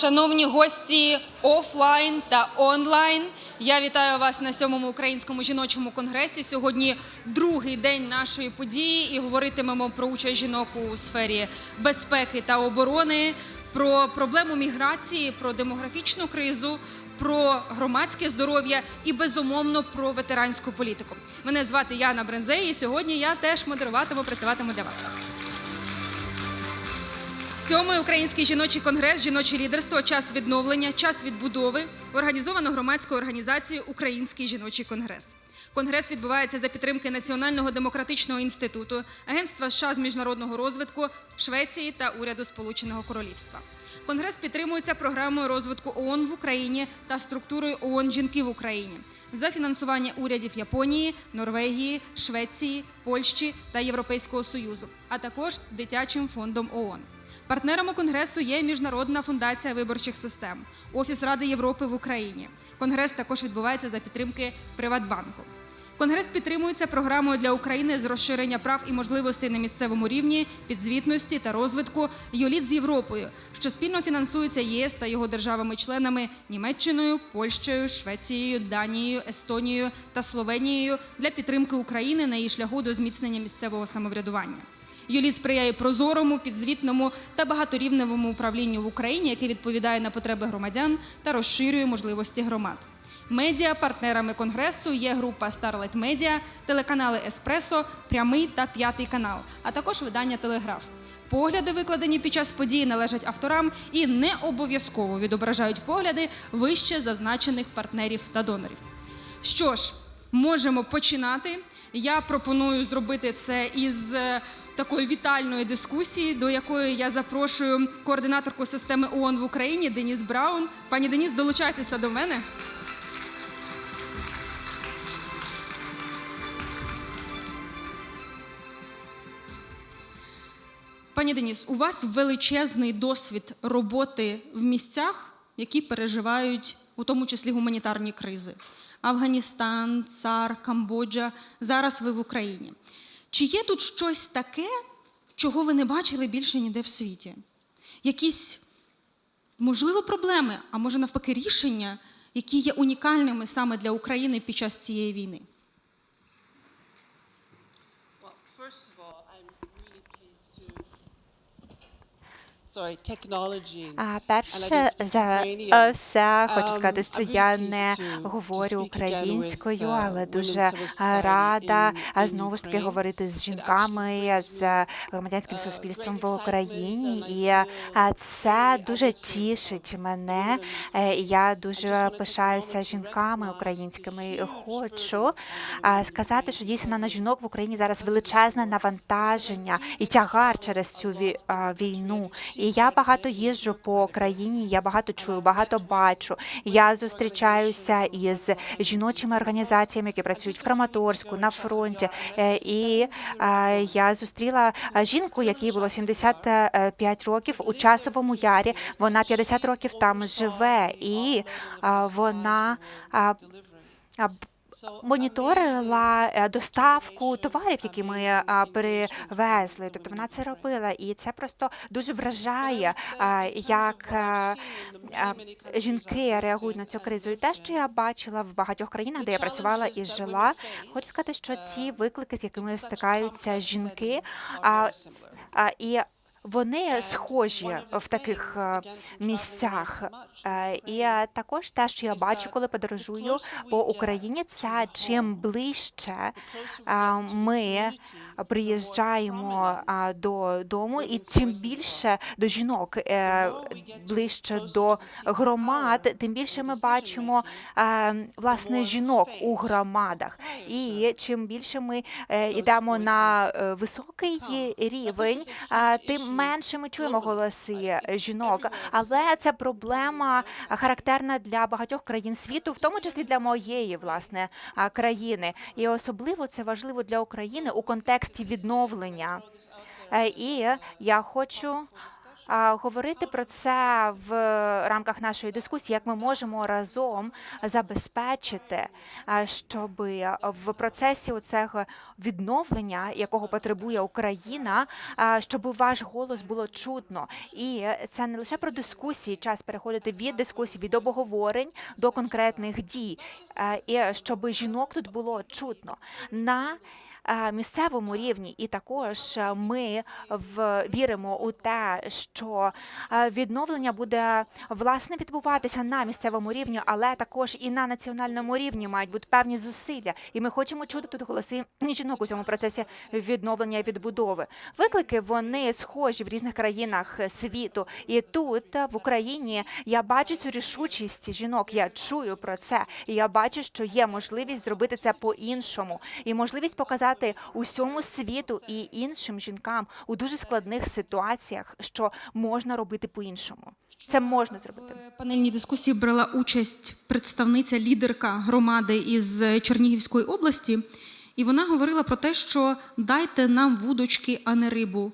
Шановні гості офлайн та онлайн, я вітаю вас на сьомому українському жіночому конгресі. Сьогодні другий день нашої події і говоритимемо про участь жінок у сфері безпеки та оборони, про проблему міграції, про демографічну кризу, про громадське здоров'я і безумовно про ветеранську політику. Мене звати Яна Брензей, і сьогодні я теж модеруватиму, працюватиму для вас. Сьомий український жіночий конгрес, жіноче лідерство, час відновлення, час відбудови організовано громадською організацією Український жіночий конгрес. Конгрес відбувається за підтримки Національного демократичного інституту, Агентства США з міжнародного розвитку Швеції та уряду Сполученого Королівства. Конгрес підтримується програмою розвитку ООН в Україні та структурою ООН Жінки в Україні за фінансування урядів Японії, Норвегії, Швеції, Польщі та Європейського Союзу, а також дитячим фондом ООН. Партнерами конгресу є Міжнародна фундація виборчих систем, Офіс Ради Європи в Україні. Конгрес також відбувається за підтримки Приватбанку. Конгрес підтримується програмою для України з розширення прав і можливостей на місцевому рівні, підзвітності та розвитку «Юліт з Європою, що спільно фінансується ЄС та його державами-членами Німеччиною, Польщею, Швецією, Данією, Естонією та Словенією для підтримки України на її шляху до зміцнення місцевого самоврядування. Юліт сприяє прозорому, підзвітному та багаторівневому управлінню в Україні, яке відповідає на потреби громадян та розширює можливості громад. Медіа партнерами конгресу є група Starlight Media, телеканали Еспресо, Прямий та П'ятий канал, а також видання Телеграф. Погляди, викладені під час події, належать авторам і не обов'язково відображають погляди вище зазначених партнерів та донорів. Що ж, можемо починати. Я пропоную зробити це із е, такої вітальної дискусії, до якої я запрошую координаторку системи ООН в Україні Деніс Браун. Пані Деніс, долучайтеся до мене. Пані Деніс, у вас величезний досвід роботи в місцях, які переживають у тому числі гуманітарні кризи. Афганістан, ЦАР, Камбоджа. Зараз ви в Україні. Чи є тут щось таке, чого ви не бачили більше ніде в світі? Якісь, можливо, проблеми, а може навпаки, рішення, які є унікальними саме для України під час цієї війни? А перше за все хочу Um, сказати, що я не говорю українською, uh, але дуже рада знову ж таки говорити з жінками, з громадянським uh, суспільством в Україні, і це дуже тішить мене. Е, Я дуже пишаюся жінками українськими. Хочу е, сказати, що дійсно на жінок в Україні зараз величезне навантаження і тягар через цю війну. І я багато їжджу по країні, я багато чую, багато бачу. Я зустрічаюся із жіночими організаціями, які працюють в Краматорську на фронті. Е, І е, я зустріла е, жінку, якій було 75 років у часовому ярі. Вона 50 років там живе, і вона моніторила е, доставку товарів, які ми е, перевезли. Тобто вона це робила, і це просто дуже вражає, е, як жінки реагують на цю кризу. І те, що я бачила в багатьох країнах, де я працювала і жила, хочу сказати, що ці виклики, з якими стикаються жінки, і вони схожі в таких е, місцях. Е, І е, також те, що я бачу, коли подорожую по Україні, це чим ближче е, ми приїжджаємо е, до дому, і чим більше до жінок, е, ближче до громад, тим більше ми бачимо е, власне жінок у громадах. І чим більше ми е, йдемо на е, високий рівень, е, тим менше ми чуємо голоси жінок. Але це проблема характерна для багатьох країн світу, в тому числі для моєї власне країни. І особливо це важливо для України у контексті відновлення. Е, І я хочу говорити про це в рамках нашої дискусії, як ми можемо разом забезпечити, щоб в процесі цього відновлення, якого потребує Україна, щоб ваш голос було чутно. І це не лише про дискусії, час переходити від дискусій, від обговорень до конкретних дій, і щоб жінок тут було чутно на місцевому рівні, і також е, ми віримо у те, що е, відновлення буде власне відбуватися на місцевому рівні, але також і на національному рівні мають бути певні зусилля. І ми хочемо чути тут голоси жінок у цьому процесі відновлення і відбудови. Виклики вони схожі в різних країнах світу. І тут е, в Україні я бачу цю рішучість жінок. Я чую про це, і я бачу, що є можливість зробити це по-іншому, і можливість показати усьому світу і іншим жінкам у дуже складних ситуаціях, що можна робити по-іншому. Це можна зробити. В панельній дискусії брала участь представниця лідерка громади із Чернігівської області, і вона говорила про те, що дайте нам вудочки, а не рибу.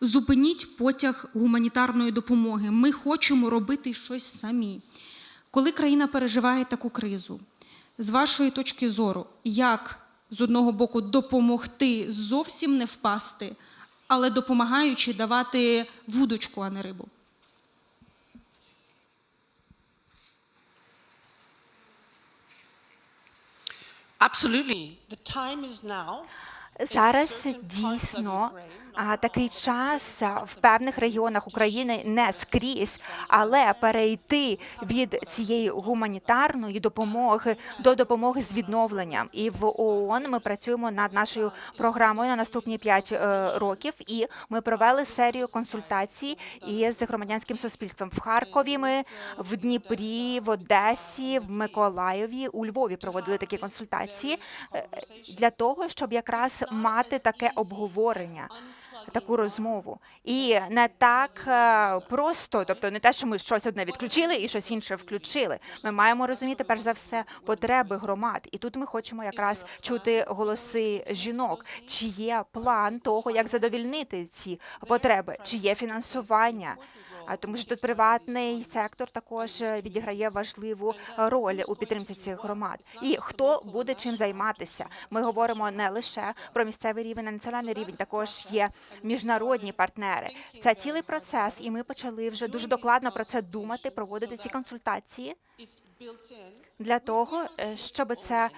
Зупиніть потяг гуманітарної допомоги. Ми хочемо робити щось самі. Коли країна переживає таку кризу, з вашої точки зору, як з одного боку допомогти зовсім не впасти, але допомагаючи давати вудочку, а не рибу? Absolutely. The time is now. Зараз дійсно такий час в певних регіонах України не скрізь, але перейти від цієї гуманітарної допомоги до допомоги з відновленням. І в ООН ми працюємо над нашою програмою на наступні 5 років. І ми провели серію консультацій із громадянським суспільством в Харкові. Ми в Дніпрі, в Одесі, в Миколаєві, у Львові проводили такі консультації е, для того, щоб якраз мати таке обговорення. Таку розмову і не так е, просто, тобто не те, що ми щось одне відключили і щось інше включили. Ми маємо розуміти перш за все потреби громад, і тут ми хочемо якраз чути голоси жінок. Чи є план того, як задовільнити ці потреби, чи є фінансування? Тому що тут приватний сектор також відіграє важливу роль у підтримці цих громад. І хто буде чим займатися? Ми говоримо не лише про місцевий рівень, а національний рівень. Також є міжнародні партнери. Це цілий процес, і ми почали вже дуже докладно про це думати, проводити ці консультації. Для того, е, щоб це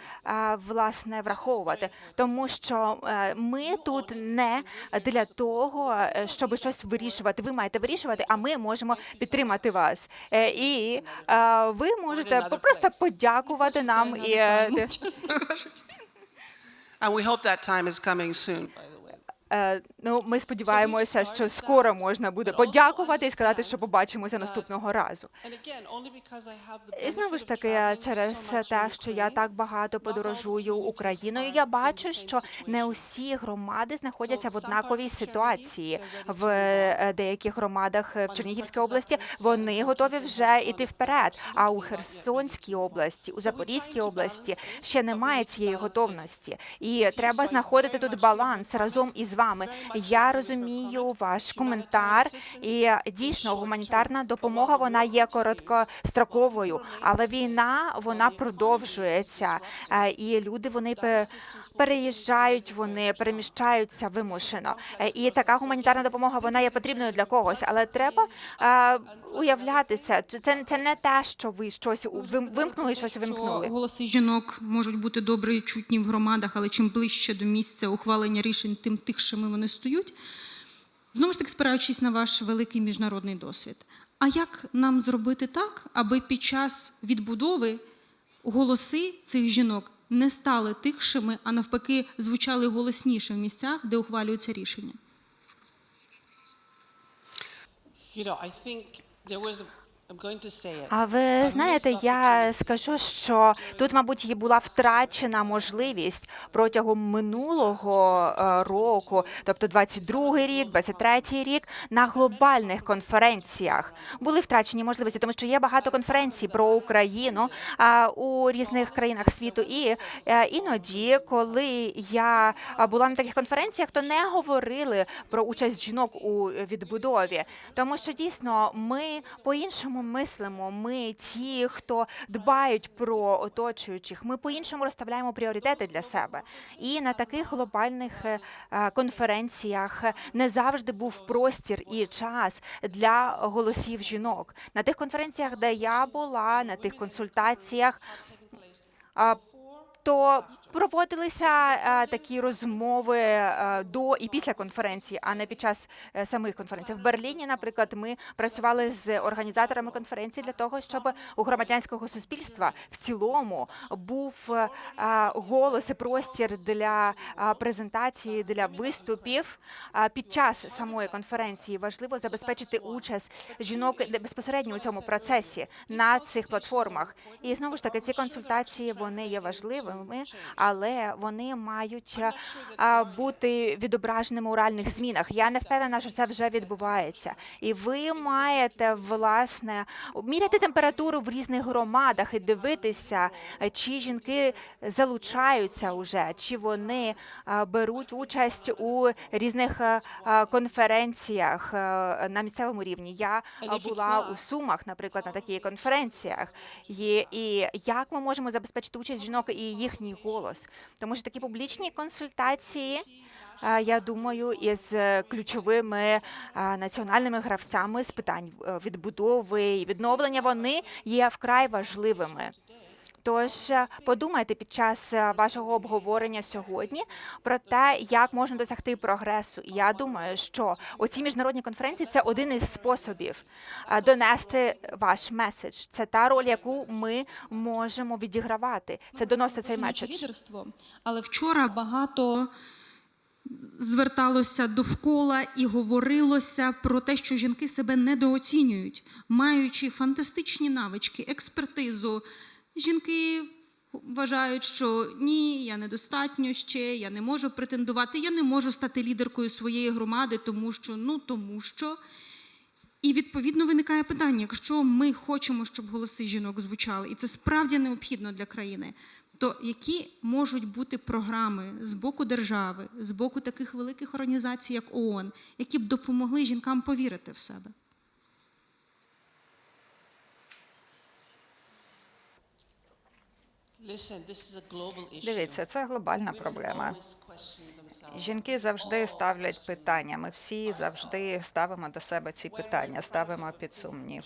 власне враховувати, тому що е, ми тут не для того, е, щоб щось вирішувати. Ви маєте вирішувати, а ми можемо підтримати вас. І ви можете просто подякувати нам і And we hope that time is coming soon, Ну, ми сподіваємося, що скоро можна буде подякувати і сказати, що побачимося наступного разу. І знову ж таки, через те, що я так багато подорожую Україною, я бачу, що не усі громади знаходяться в однаковій ситуації. В е, деяких громадах в Чернігівській області вони готові вже йти вперед. А у Херсонській області, у Запорізькій області ще немає цієї готовності, і треба знаходити тут баланс разом із вами. Я розумію ваш коментар, і дійсно гуманітарна допомога вона є короткостроковою, але війна вона продовжується, Е, і люди вони переїжджають, вони переміщаються вимушено. Е, І така гуманітарна допомога вона є потрібною для когось, але треба е, уявляти це. Це це не те, що ви щось вимкнули, щось вимкнули. голоси жінок можуть бути добре чутні в громадах, але чим ближче до місця ухвалення рішень, тим тихшими вони стають. Знову ж таки, спираючись на ваш великий міжнародний досвід. А як нам зробити так, аби під час відбудови голоси цих жінок не стали тихшими, а навпаки, звучали голосніше в місцях, де ухвалюються рішення? You know, I think there was a А ви знаєте, я скажу, що тут, мабуть, була втрачена можливість протягом минулого е, року, тобто 22-й рік, 23-й рік, на глобальних конференціях. Були втрачені можливості, тому що є багато конференцій про Україну у різних країнах світу. І е, іноді, коли я була на таких конференціях, то не говорили про участь жінок у відбудові, тому що дійсно ми по-іншому мислимо. Ми ті, хто дбають про оточуючих. Ми по-іншому розставляємо пріоритети для себе. І на таких глобальних е, е, конференціях не завжди був простір і час для голосів жінок. На тих конференціях, де я була, на тих консультаціях. то проводилися е, такі розмови е, до і після конференції, а не під час е, самих конференцій. В Берліні, наприклад, ми працювали з організаторами конференції для того, щоб у громадянського суспільства в цілому був голос і простір для презентації, для виступів під час самої конференції. Важливо забезпечити участь жінок безпосередньо у цьому процесі на цих платформах. І знову ж таки, ці консультації вони є важливими, але вони мають е, бути відображеними у реальних змінах. Я не впевнена, що це вже відбувається. І ви маєте власне міряти температуру в різних громадах і дивитися, чи жінки залучаються уже, чи вони е, беруть участь у різних е, конференціях на місцевому рівні. Я була у Сумах, наприклад, на таких конференціях. І як ми можемо забезпечити участь жінок і їхній голос, тому що такі публічні консультації. е, Я думаю, із е, ключовими е, національними гравцями з питань відбудови і відновлення вони є вкрай важливими. Тож е, подумайте під час е, вашого обговорення сьогодні про те, як можна досягти прогресу. І я думаю, що оці міжнародні конференції це один із способів е, донести ваш меседж. Це та роль, яку ми можемо відігравати. Це доносити цей меседж. лідерство. Але вчора багато зверталося довкола і говорилося про те, що жінки себе недооцінюють, маючи фантастичні навички, експертизу. Жінки вважають, що ні, я недостатньо ще, я не можу претендувати, я не можу стати лідеркою своєї громади, тому що ну тому що. І відповідно виникає питання: якщо ми хочемо, щоб голоси жінок звучали, і це справді необхідно для країни, то які можуть бути програми з боку держави, з боку таких великих організацій, як ООН, які б допомогли жінкам повірити в себе? Дивіться, це глобальна проблема. Жінки завжди ставлять питання. Ми всі завжди ставимо до себе ці питання, ставимо під сумнів.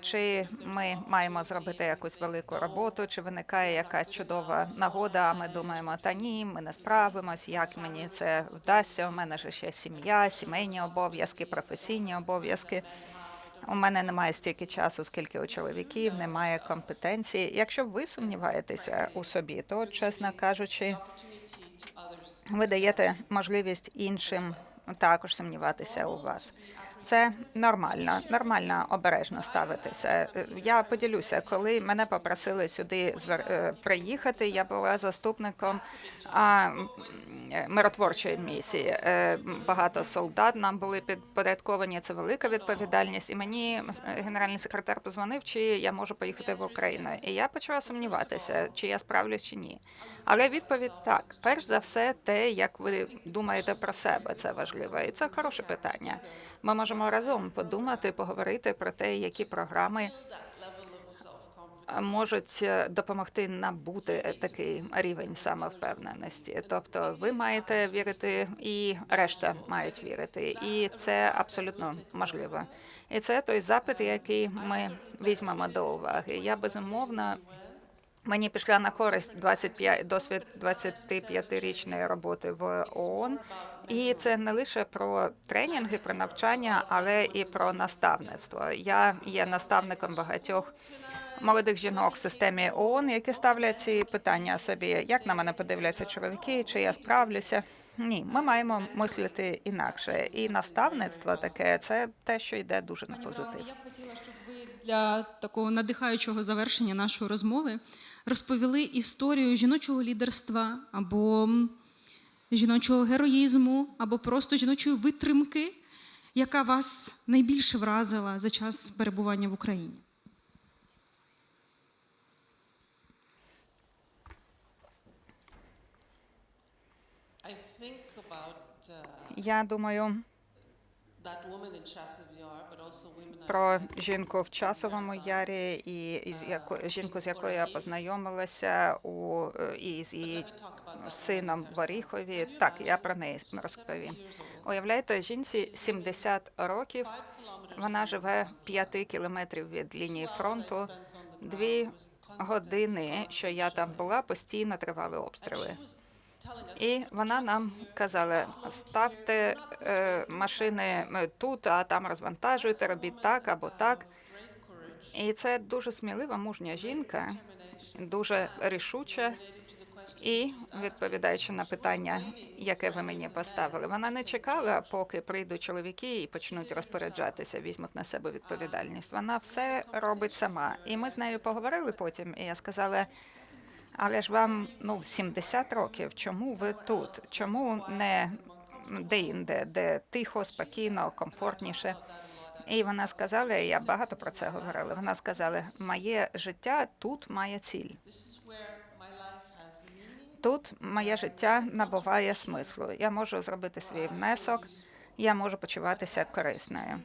Чи ми маємо зробити якусь велику роботу, чи виникає якась чудова нагода? А ми думаємо, та ні, ми не справимось. Як мені це вдасться? У мене ж ще сім'я, сімейні обов'язки, професійні обов'язки. У мене немає стільки часу, скільки у чоловіків, немає компетенції. Якщо ви сумніваєтеся у собі, то чесно кажучи, ви даєте можливість іншим також сумніватися у вас. Це нормально, нормально обережно ставитися. Я поділюся, коли мене попросили сюди е, приїхати, я була заступником е, миротворчої місії. Е, Багато солдат нам були підпорядковані. Це велика відповідальність. І мені генеральний секретар позвонив, чи я можу поїхати в Україну. І я почала сумніватися, чи я справлюсь чи ні. Але відповідь так: перш за все, те, як ви думаєте про себе, це важливо, і це хороше питання. Ми можемо разом подумати, поговорити про те, які програми можуть е, допомогти набути такий рівень самовпевненості. Тобто, ви маєте вірити, і решта мають вірити, і це абсолютно можливо. І це той запит, який ми візьмемо до уваги. Я безумовно. Мені пішла на користь 25, досвід 25-річної роботи в ООН, І це не лише про тренінги, про навчання, але і про наставництво. Я є наставником багатьох молодих жінок в системі ООН, які ставлять ці питання собі, як на мене подивляться чоловіки, чи я справлюся. Ні, ми маємо мислити інакше. І наставництво таке це те, що йде дуже на позитив. Я хотіла, щоб ви для такого надихаючого завершення нашої розмови розповіли історію жіночого лідерства або жіночого героїзму, або просто жіночої витримки, яка вас найбільше вразила за час перебування в Україні. Uh, Я думаю про жінку в часовому ярі, і із яко жінку, з якою я познайомилася у е, і з її сином в Оріхові. Так, я про неї розповім. Уявляєте, жінці 70 років. Вона живе 5 кілометрів від лінії фронту. Дві години, що я там була, постійно тривали обстріли. І вона нам казала: ставте е, машини е, тут, а там розвантажуйте, робіть так або так. І це дуже смілива, мужня жінка, дуже рішуча. І відповідаючи на питання, яке ви мені поставили, вона не чекала, поки прийдуть чоловіки і почнуть розпоряджатися, візьмуть на себе відповідальність. Вона все робить сама. І ми з нею поговорили потім. І я сказала: але ж вам ну 70 років. Чому ви тут? Чому не де-інде, де тихо, спокійно, комфортніше? І вона сказала, я багато про це говорила. Вона сказала: моє життя тут має ціль. Тут моє життя набуває смислу. Я можу зробити свій внесок, я можу почуватися корисною.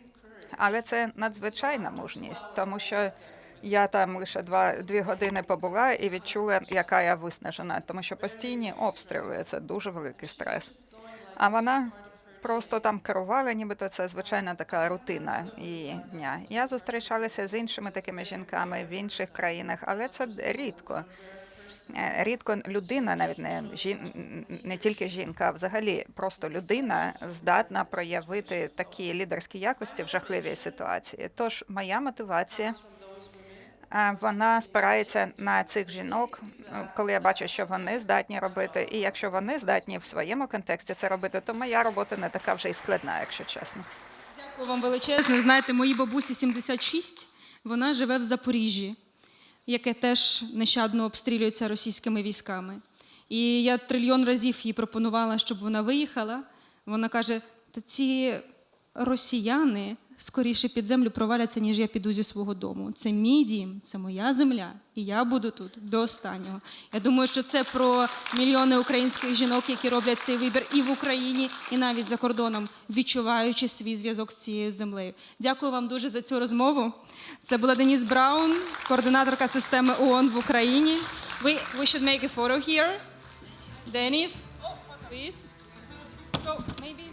Але це надзвичайна мужність, тому що я там лише два дві години побула і відчула, яка я виснажена, тому що постійні обстріли це дуже великий стрес. А вона просто там керувала, нібито це звичайна така рутина її дня. Я зустрічалася з іншими такими жінками в інших країнах, але це рідко. Е, Рідко людина, навіть не жін, не тільки жінка, а взагалі просто людина здатна проявити такі лідерські якості в жахливій ситуації. Тож моя мотивація вона спирається на цих жінок, е, коли я бачу, що вони здатні робити, і якщо вони здатні в своєму контексті це робити, то моя робота не така вже й складна, якщо чесно. Дякую вам величезне. Знаєте, моїй бабусі 76, вона живе в Запоріжжі, яке теж нещадно обстрілюється російськими військами. І я трильйон разів їй пропонувала, щоб вона виїхала. Вона каже: та ці росіяни скоріше під землю проваляться, ніж я піду зі свого дому. Це мій дім, це моя земля, і я буду тут до останнього. Я думаю, що це про мільйони українських жінок, які роблять цей вибір і в Україні, і навіть за кордоном, відчуваючи свій зв'язок з цією землею. Дякую вам дуже за цю розмову. Це була Деніс Браун, координаторка системи ООН в Україні. We, we should make a photo here. Dennis, please. So maybe